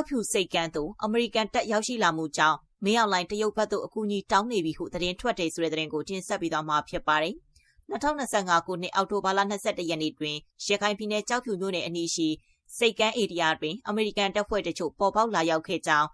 ကြောက်ဖြူစိတ်ကန်းသို့အမေရိကန်တပ်ရောက်ရှိလာမှုကြောင့်မင်းအောင်လိုင်းတရုတ်ဘက်သို့အကူအညီတောင်းနေပြီဟုသတင်းထွက်တယ်ဆိုတဲ့သတင်းကိုတင်ဆက်ပေးသွားမှာဖြစ်ပါတယ်။2025ခုနှစ်အောက်တိုဘာလ22ရက်နေ့တွင်ရခိုင်ပြည်နယ်ကြောက်ဖြူမြို့နယ်အနီးရှိစိတ်ကမ်းဧရိယာတွင်အမေရိကန်တပ်ဖွဲ့တချို့ပေါ်ပေါက်လာရောက်ခဲ့ကြောင်း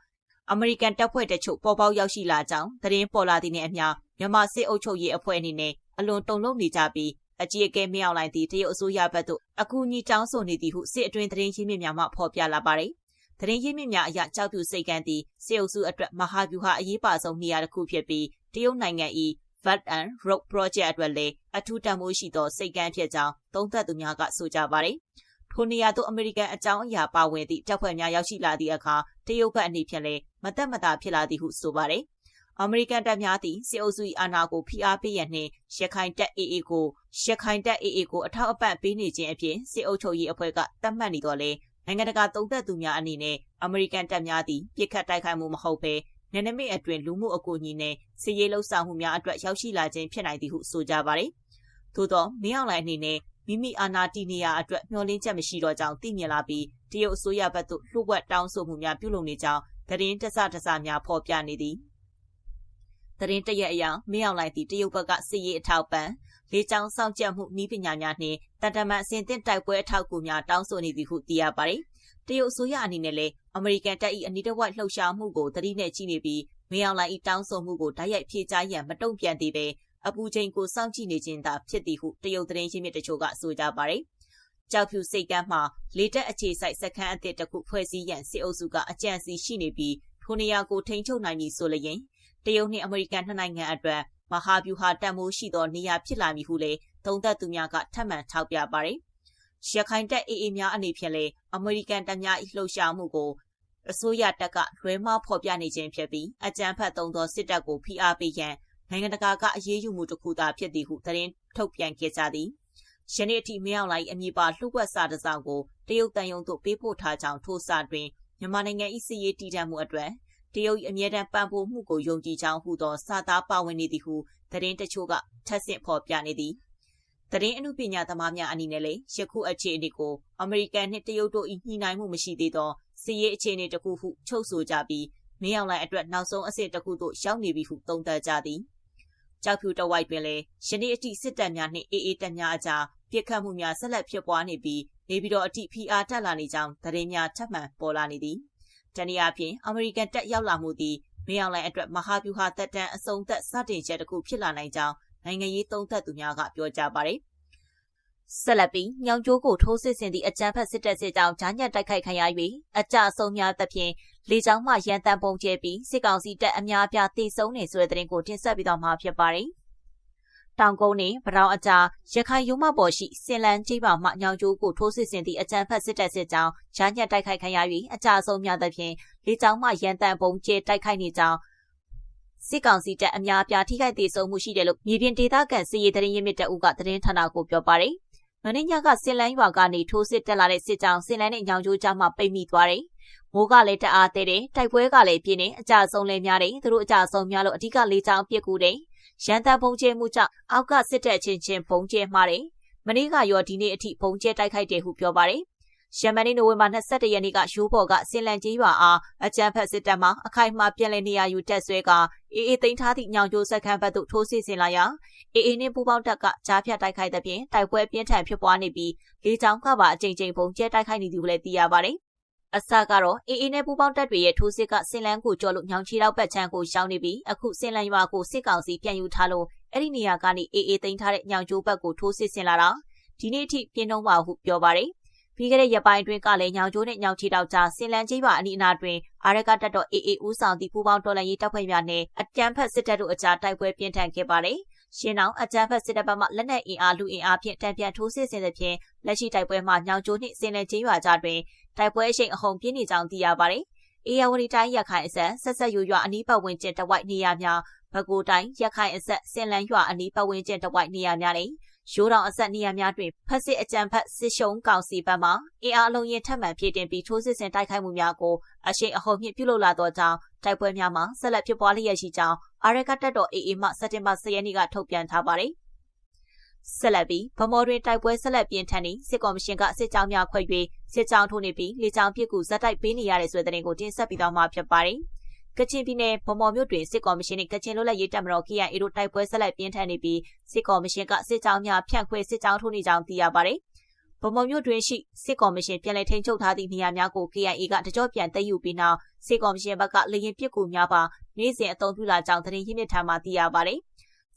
အမေရိကန်တပ်ဖွဲ့တချို့ပေါ်ပေါက်ရောက်ရှိလာကြောင်းသတင်းပေါ်လာသည့်နှင့်အမျှမြန်မာစစ်အုပ်ချုပ်ရေးအဖွဲ့အနေနဲ့အလွန်တုန်လှုပ်နေကြပြီးအကြီးအကဲမြောက်လိုက်သည့်တရုတ်အစိုးရဘက်သို့အကူအညီတောင်းဆိုနေသည်ဟုစစ်အတွင်းသတင်းရင်းမြစ်များမှဖော်ပြလာပါတယ်။ သတင်းရင်းမြစ်များအရကြောက်ပြူစိတ်ကန်းသည့်စစ်အုပ်စုအတွက်မဟာဗျူဟာအရေးပါဆုံးနေရာတစ်ခုဖြစ်ပြီးတရုတ်နိုင်ငံ၏ Vat and Road Project အတွက်လည်းအထူးတန်ဖိုးရှိသောစိတ်ကမ်းဖြစ်ကြောင်းသုံးသပ်သူများကဆိုကြပါတယ်။ထိုနေရာသို့အမေရိကန်အကြောင်းအရာပါဝင်သည့်တပ်ဖွဲ့များရောက်ရှိလာသည့်အခါတရုတ်ဘက်အနေဖြင့်လည်းမသက်မသာဖြစ်လာသည်ဟုဆိုပါတယ်။အမေရိကန်တပ်များသည်စစ်အုပ်စု၏အာဏာကိုဖိအားပေးရန်နှင့်ရခိုင်တပ် AA ကိုရခိုင်တပ် AA ကိုအထောက်အပံ့ပေးနေခြင်းအပြင်စစ်အုပ်ချုပ်ရေးအဖွဲ့ကတတ်မှတ်နေတော့လေ နိုင်ငံတကာသုံးသက်သူများအနေနဲ့အမေရိကန်တပ်များသည်ပြစ်ခတ်တိုက်ခိုက်မှုမဟုတ်ဘဲနယ်နိမိတ်အတွင်းလူမှုအကူအညီနဲ့စီရေးလှုပ်ဆောင်မှုများအတွက်ရောက်ရှိလာခြင်းဖြစ်နိုင်သည်ဟုဆိုကြပါတယ်။သို့သောမင်းအောင်လှိုင်အနေနဲ့မိမိအာဏာတည်နေရအတွက်မျှော်လင့်ချက်မရှိတော့ကြောင်းသိမြင်လာပြီးတရုတ်အစိုးရဘက်သို့လှုပ်ဝက်တောင်းဆိုမှုများပြုလုပ်နေကြောင်းသတင်းတစတစများဖော်ပြနေသည်။သတင်းတရက်အရမင်းအောင်လှိုင်သည်တရုတ်ဘက်ကစစ်ရေးအထောက်ပံ့ လေကြောင်းစောင့်ကြပ်မှုနည်းပညာများနှင့်တန်တမန်အစဉ်သင့်တိုက်ပွဲအထောက်အကူများတောင်းဆိုနေသည်ဟုသိရပါတယ်။တရုတ်အစိုးရအနေနဲ့လည်းအမေရိကန်တပ်၏အနီးတစ်ဝိုက်လှုပ်ရှားမှုကိုသတိနဲ့ကြည့်နေပြီးမင်းအောင်လှိုင်၏တောင်းဆိုမှုကိုဓာတ်ရိုက်ဖြေကြားရန်မတုံ့ပြန်သေးပဲအပူချိန်ကိုစောင့်ကြည့်နေခြင်းသာဖြစ်သည်ဟုတရုတ်သတင်းရင်းမြစ်တချို့ကဆိုကြပါတယ်။ကြောက်ဖြူစိတ်ကမ်းမှာလေတက်အခြေစိုက်စခန်းအသစ်တစ်ခုဖွဲ့စည်းရန်စစ်အုပ်စုကအကြံစီရှိနေပြီးထိုနေရာကိုထိန်းချုပ်နိုင်ပြီဆိုလျင်တရုတ်နှင့်အမေရိကန်နှစ်နိုင်ငံအတွက် မဟာဗျူဟာတန်မိုးရှိသောနေရာဖြစ်လာမည်ဟုလည်းသုံးသပ်သူများကထပ်မံထောက်ပြပါတယ်။ရခိုင်တပ်အေအေများအနေဖြင့်လည်းအမေရိကန်တပ်များ၏လှုပ်ရှားမှုကိုအစိုးရတပ်ကလွဲမှားဖော်ပြနေခြင်းဖြစ်ပြီးအကြမ်းဖက်သုံးသောစစ်တပ်ကိုဖိအားပေးရန်နိုင်ငံတကာကအရေးယူမှုတစ်ခုသာဖြစ်သည်ဟုသတင်းထုတ်ပြန်ခဲ့ကြသည်ယနေ့အထိမရောက်လိုက်အမည်ပါလှုပ်ဝက်စာတစ်စောင်ကိုတရုတ်တန်ယုံသို့ပေးပို့ထားကြောင်းထိုစာတွင်မြန်မာနိုင်ငံ၏စစ်ရေးတည်တံ့မှုအတွက် တရုတ်အမြဲတမ်းပံ့ပိုးမှုကိုယုံကြည်ကြောင်းဟူသောစာသားပါဝင်နေသည်ဟုသတင်းတချို့ကထပ်ဆင့်ဖော်ပြနေသည်သတင်းအမှုပညာသမားများအနေနဲ့လည်းယခုအခြေအနေကိုအမေရိကန်နှင့်တရုတ်တို့၏ညှိနှိုင်းမှုမရှိသေးသောစီရေးအခြေအနေတစ်ခုဟုချုပ်ဆိုကြပြီးမင်းအောင်လှိုင်အတွက်နောက်ဆုံးအဆင့်တစ်ခုသို့ရောက်နေပြီဟုသုံးသပ်ကြသည်ကြောက်ဖြူတဝိုက်တွင်လည်းယနေ့အထိစစ်တပ်များနှင့်အေးအေးတပ်များအကြားပြစ်ခတ်မှုများဆက်လက်ဖြစ်ပွားနေပြီးနေပြီးတော့အထိဖိအားတက်လာနေကြောင်းသတင်းများထပ်မံပေါ်လာနေသည် တနည်းအားဖြင့်အမေရိကန်တပ်ရောက်လာမှုသည်မင်းအောင်လှိုင်အတွက်မဟာဗျူဟာတပ်တန်းအစုံသက်စတင်ချက်တစ်ခုဖြစ်လာနိုင်ကြောင်းနိုင်ငံရေးသုံးသပ်သူများကပြောကြပါတယ်။ဆက်လက်ပြီးညောင်ကျိုးကိုထိုးစစ်ဆင်သည့်အကြမ်းဖက်စစ်တပ်စစ်ကြောင်းဂျာညက်တိုက်ခိုက်ခံရ၍အကြအဆုံးများသဖြင့်လေကြောင်းမှရန်တမ်းပုံကျဲပြီးစစ်ကောင်စီတပ်အများအပြားတေဆုံးနေဆိုတဲ့သတင်းကိုတင်ဆက်ပြီးတော့မှာဖြစ်ပါတယ်။ တောင်ကုန်းနှင့်ဗရောင်အကြားရခိုင်ရုံးမပေါ်ရှိစင်လန်ကြီးပါမှညောင်ကျိုးကိုထိုးစစ်ဆင်သည့်အကြမ်းဖက်စစ်တပ်စစ်ကြောင်းဂျာညက်တိုက်ခိုက်ခံရ၍အကြအဆုံးများသဖြင့်လေကြောင်းမှရန်တမ်းပုံကျဲတိုက်ခိုက်နေကြောင်းစစ်ကောင်စီတပ်အများအပြားထိခိုက်ဒေဆုံးမှုရှိတယ်လို့မြေပြင်ဒေသခံစစ်ရေးတရင်ရမြစ်တအုပ်ကသတင်းဌာနကိုပြောပါတယ်။မင်းညကစင်လန်းရွာကနေထိုးစစ်တက်လာတဲ့စစ်ကြောင်းစင်လန်းနဲ့ညောင်ကျိုးကြားမှာပိတ်မိသွားတယ်။မိုးကလည်းတအားသေးတယ်။တိုက်ပွဲကလည်းပြင်းနေအကြဆုံးလည်းများတယ်။သူတို့အကြဆုံးများလို့အဓိကလေးချောင်းပြစ်ကူတယ်။ ရန်တန်ပုံကျဲမှုကြောင့်အောက်ကစစ်တပ်ချင်းချင်းပုံကျဲမှာတယ်။မနေ့ကရောဒီနေ့အထိပုံကျဲတိုက်ခိုက်တယ်ဟုပြောပါတယ်။ယမန်နေ့နိုဝင်ဘာ22ရက်နေ့ကရိုးပေါ်ကစင်လန်ကြီးရွာအားအကြမ်းဖက်စစ်တပ်မှအခိုင်အမာပြန်လည်နေရာယူတက်ဆွဲကအေးအေးသိမ်းထားသည့်ညောင်ကျိုးစခန်းဘက်သို့ထိုးစစ်ဆင်လာရာအေးအေးနှင့်ပူပေါင်းတပ်ကကြားဖြတ်တိုက်ခိုက်တဲ့ပြင်တိုက်ပွဲပြင်းထန်ဖြစ်ပွားနေပြီးလေးချောင်းကပါအကြိမ်ကြိမ်ပုံကျဲတိုက်ခိုက်နေသည်ကိုလည်းသိရပါတယ် အစကတော့အေးအေးနဲ့ပူပေါင်းတပ်တွေရဲ့ထိုးစစ်ကစင်လန်းကိုကျော်လို့ညောင်ချီလောက်ပတ်ချမ်းကိုရှောင်းနေပြီးအခုစင်လန်းရွာကိုစစ်ကောင်စီပြန်ယူထားလို့အဲ့ဒီနေရာကနေအေးအေးသိမ်းထားတဲ့ညောင်ကျိုးဘက်ကိုထိုးစစ်ဆင်လာတာဒီနေ့အထိပြင်းနှုံးပါဟုပြောပါတယ်ပြီးခဲ့တဲ့ရက်ပိုင်းအတွင်းကလည်းညောင်ကျိုးနဲ့ညောင်ချီတောက်ကြားစင်လန်ကြီးပါအနီးအနားတွင်အာရကတပ်တော် AA ဦးဆောင်သည့်ပူးပေါင်းတော်လှန်ရေးတပ်ဖွဲ့များနဲ့အကြမ်းဖက်စစ်တပ်တို့အကြားတိုက်ပွဲပြင်းထန်ခဲ့ပါတယ်။ရှင်းအောင်အကြမ်းဖက်စစ်တပ်ဘက်မှလက်နက်အင်အားလူအင်အားဖြင့်တံပြန်ထိုးစစ်ဆင်တဲ့ဖြင့်လက်ရှိတိုက်ပွဲမှာညောင်ကျိုးနှင့်စင်လန်ကြီးရွာကြားတွင် တိုက်ပွဲအရှိန်အဟုန်ပြင်းနေကြောင်းသိရပါတယ်။အေယာဝတီတိုင်းရခိုင်အစက်ဆက်ဆက်ရွရွအနီးပတ်ဝန်းကျင်တဝိုက်နေရာများဘကိုတိုင်းရခိုင်အစက်စင်လန်ရွာအနီးပတ်ဝန်းကျင်တဝိုက်နေရာများနဲ့ရိုးတောင်အဆက်နေရာများတွင်ဖက်စစ်အကြံဖက်စစ်ရှုံးကောင်စီဘက်မှအင်အားအလုံးရင်ထပ်မံဖြည့်တင်ပြီးထိုးစစ်ဆင်တိုက်ခိုက်မှုများကိုအရှိန်အဟုန်မြင့်ပြုလုပ်လာသောကြောင့်တိုက်ပွဲများမှာဆက်လက်ဖြစ်ပွားလျက်ရှိကြောင်းအာရကတက်တော် AA မှစက်တင်ဘာ10ရက်နေ့ကထုတ်ပြန်ထားပါတယ် ဆက်လက်ပြီးဗမော်တွင်တိုက်ပွဲဆက်လက်ပြင်းထန်နေစစ်ကော်မရှင်ကစစ်ကြောင်းများခွဲ၍စစ်ကြောင်းထိုးနေပြီးလေကြောင်းပစ်ကူဇက်တိုက်ပေးနေရတဲ့ဆိုတဲ့တဲ့ကိုတင်ဆက်ပြီးတော့မှဖြစ်ပါတယ်။ကချင်ပြည်နယ်ဗမော်မြို့တွင်စစ်ကော်မရှင်နှင့်ကချင်လွတ်လပ်ရေးတပ်မတော် KIA တို့တိုက်ပွဲဆက်လက်ပြင်းထန်နေပြီးစစ်ကော်မရှင်ကစစ်ကြောင်းများဖြန့်ခွဲစစ်ကြောင်းထိုးနေကြောင်းသိရပါတယ်။ဗမော်မြို့တွင်ရှိစစ်ကော်မရှင်ပြန်လည်ထိန်းချုပ်ထားသည့်နေရာများကို KIA ကတကြော့ပြန်သိမ်းယူပြီးနောက်စစ်ကော်မရှင်ဘက်ကလေရင်ပစ်ကူများပါနေ့စဉ်အသုံးပြုလာကြောင်းသတင်းရင်းမြစ်ထားမှသိရပါတယ်။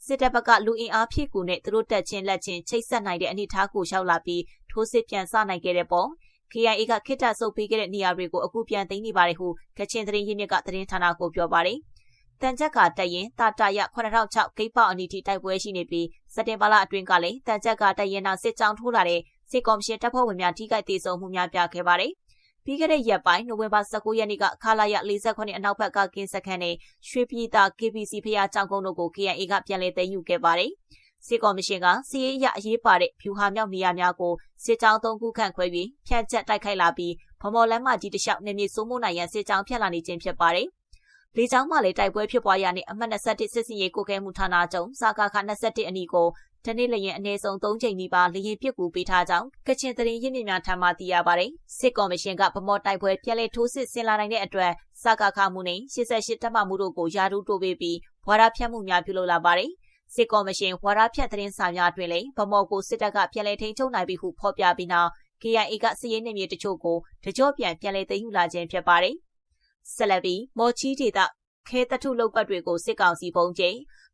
စစ်တပ်ဘက်ကလူအင်အားဖြည့်ကူနဲ့သူတို့တက်ချင်းလက်ချင်းချိတ်ဆက်နိုင်တဲ့အနေအထားကိုရောက်လာပြီးထိုးစစ်ပြန်စနိုင်ခဲ့တဲ့ပုံ KIA ကခိတဆုပ်ပေးခဲ့တဲ့နေရာတွေကိုအခုပြန်သိမ်းနေပါတယ်ဟုကချင်သတင်းရင်းမြစ်ကသတင်းဌာနကိုပြောပါတယ်။တန်ချက်ကတက်ရင်တာတာရ9006ဂိတ်ပေါအနီထိတိုက်ပွဲရှိနေပြီးစက်တင်ဘာလအတွင်းကလည်းတန်ချက်ကတက်ရင်နောက်စစ်ကြောင်းထိုးလာတဲ့စစ်ကော်မရှင်တပ်ဖွဲ့ဝင်များထိခိုက်ဒေဆုံးမှုများပြခဲ့ပါတယ်။ ပြီးခဲ့တဲ့ရက်ပိုင်းနိုဝင်ဘာ19ရက်နေ့ကခလာရ48အနောက်ဘက်ကကင်းစခန်းနဲ့ရွှေပြည်သာ KBC ဖျားကြောင်ကုန်းတို့ကို KNA ကပြန်လည်သိမ်းယူခဲ့ပါတယ်။စစ်ကော်မရှင်ကစီးရေးရအရေးပါတဲ့ဖြူဟာမြောက်နေရာများကိုစစ်ကြောင်းသုံးခုခန့်ခွဲပြီးဖြန့်ချက်တိုက်ခိုက်လာပြီးဗမော်လမ်းမကြီးတစ်လျှောက်နေမြေစိုးမိုးနိုင်ရန်စစ်ကြောင်းဖြတ်လာနေခြင်းဖြစ်ပါတယ်။လေကြောင်းမှလည်းတိုက်ပွဲဖြစ်ပွားရတဲ့အမှတ်21စစ်စင်ရေးကိုကဲမှုဌာနချုပ်စာကာခ21အနီကို တနေ့လျင်အနည်းဆုံး၃ချိန်နီးပါးလျင်ပစ်ကူပေးထားကြောင်းကချင်သတင်းရင်းမြစ်များထံမှသိရပါတယ်။စစ်ကော်မရှင်ကဗမော်တိုက်ပွဲပြက်လက်ထိုးစစ်ဆင်လာနိုင်တဲ့အတွက်စကားခမှုနဲ့88တပ်မမှုတို့ကိုယာတူတိုးပေးပြီးဝါဒဖြတ်မှုများပြုလုပ်လာပါတယ်။စစ်ကော်မရှင်ဝါဒဖြတ်သတင်းစာများတွင်လည်းဗမော်ကိုစစ်တပ်ကပြန်လည်ထိန်းချုပ်နိုင်ပြီဟုဖော်ပြပြီးနောက် KIA ကစည်ရေးနေမြေတချို့ကိုတကြော့ပြန်ပြန်လည်သိမ်းယူလာခြင်းဖြစ်ပါတယ်။ဆက်လက်ပြီးမော်ချီဒေတာ ခဲတထုလုပ်ပတ်တွေကိုစစ်ကောင်စီပုံကျိ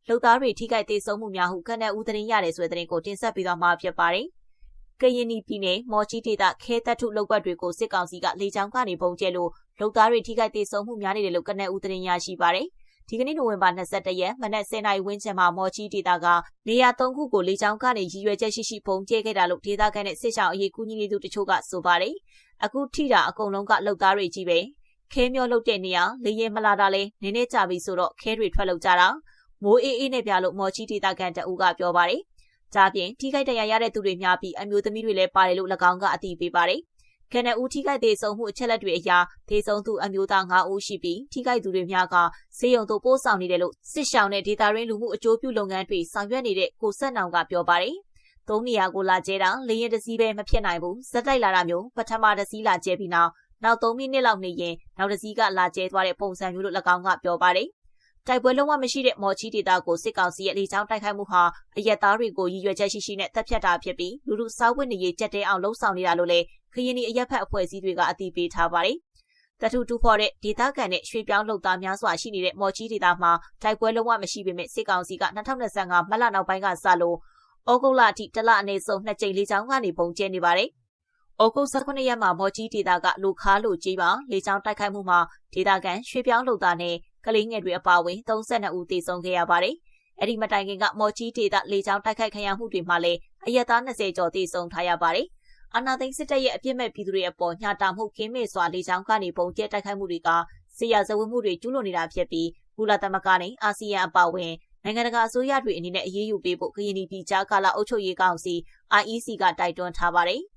လှုပ်သားတွေထိခိုက်သေးဆုံးမှုများဟုကနက်ဦးသတင်းရတယ်ဆိုတဲ့သတင်းကိုတင်ဆက်ပြီးတော့မှဖြစ်ပါတယ်။ကရင်ပြည်နယ်မော်ချီဒေတာခဲတထုလုပ်ပတ်တွေကိုစစ်ကောင်စီကလေကြောင်းကနေပုံကျဲလို့လှုပ်သားတွေထိခိုက်သေးဆုံးမှုများနေတယ်လို့ကနက်ဦးသတင်းရရှိပါတယ်။ဒီကနေ့နိုဝင်ဘာ22ရက်မနက်10:00နာရီဝန်းကျင်မှာမော်ချီဒေတာကနေရာ၃ခုကိုလေကြောင်းကနေရည်ရွယ်ချက်ရှိရှိပုံကျဲခဲ့တာလို့ဒေသခံနဲ့စစ်ဆောင်အရေးကူညီနေသူတချို့ကဆိုပါတယ်။အခုထိတာအကုန်လုံးကလှုပ်သားတွေကြီးပဲ။ ခဲမျောလှုပ်တဲ့နေရာလေရင်မလာတာလဲနည်းနည်းကြပြီဆိုတော့ခဲတွေထွက်လှုပ်ကြတာမိုးအေးအေးနဲ့ပြလို့မော်ချီဒေတာကန်တအူးကပြောပါတယ်။ဒါပြင်ထိခိုက်ဒဏ်ရာရတဲ့သူတွေများပြီးအမျိုးသမီးတွေလည်းပါတယ်လို့၎င်းကအသိပေးပါတယ်။ကနဦးထိခိုက်သေးဆုံးမှုအချက်လက်တွေအရသေဆုံးသူအမျိုးသား9ဦးရှိပြီးထိခိုက်သူတွေများကဆေးရုံသို့ပို့ဆောင်နေတယ်လို့စစ်ရှောင်းနဲ့ဒေတာရင်းလူမှုအကျိုးပြုလုပ်ငန်းတွေဆောင်ရွက်နေတဲ့ကိုဆက်နောင်ကပြောပါတယ်။သုံးနေရာကိုလာကျဲတာလေရင်တစည်းပဲမဖြစ်နိုင်ဘူး။ဇက်တိုက်လာတာမျိုးပထမတစည်းလာကျဲပြီးနောက် နောက်3မိနစ်လောက်နေရင်နောက်တစည်းကလာကျဲသွားတဲ့ပုံစံမျိုးလို့၎င်းကပြောပါတယ်တိုက်ပွဲလုံးဝမရှိတဲ့မော်ချီဒေတာကိုစစ်ကောင်စီရဲ့လေကြောင်းတိုက်ခိုက်မှုဟာအရက်သားတွေကိုရည်ရွယ်ချက်ရှိရှိနဲ့တပ်ဖြတ်တာဖြစ်ပြီးလူလူစားဝတ်နေရေးကြက်တဲအောင်လှုံ့ဆော်နေတာလို့လည်းခရင်ဒီအရက်ဖက်အဖွဲ့အစည်းတွေကအသိပေးထားပါတယ်။တထူတူဖော်တဲ့ဒေသခံနဲ့ရွှေပြောင်းလုပ်သားများစွာရှိနေတဲ့မော်ချီဒေတာမှာတိုက်ပွဲလုံးဝမရှိပေမဲ့စစ်ကောင်စီက2025မတ်လနောက်ပိုင်းကစလို့ဩဂုတ်လအထိတလအနေဆုံးနှစ်ကြိမ်လေးချောင်းကနေပုံကျဲနေပါတယ်။။ ဩဂုတ်18ရက်မှာမော်ကြီးဒေတာကလူခါလူကြီးပါလေကြောင်းတိုက်ခိုက်မှုမှာဒေတာကန်ရွှေပြောင်းလုံသားနဲ့ကလေးငယ်တွေအပါအဝင်32ဦးသေဆုံးခဲ့ရပါတယ်။အဲ့ဒီမတိုင်ခင်ကမော်ကြီးဒေတာလေကြောင်းတိုက်ခိုက်ခံရမှုတွေမှာလည်းအရက်သား20ကျော်သေဆုံးထားရပါတယ်။အာနာသိန်းစစ်တပ်ရဲ့အပြစ်မဲ့ပြည်သူတွေအပေါ်ညှာတာမှုကင်းမဲ့စွာလေကြောင်းကနေပုံကျဲတိုက်ခိုက်မှုတွေကဆေးရဇဝတ်မှုတွေကျူးလွန်နေတာဖြစ်ပြီးကုလသမဂ္ဂနဲ့အာဆီယံအပါအဝင်နိုင်ငံတကာအစိုးရတွေအနေနဲ့အရေးယူပေးဖို့ကရင်ပြည်ကြားကာလအုပ်ချုပ်ရေးကောင်စီ IEC ကတိုက်တွန်းထားပါတယ်။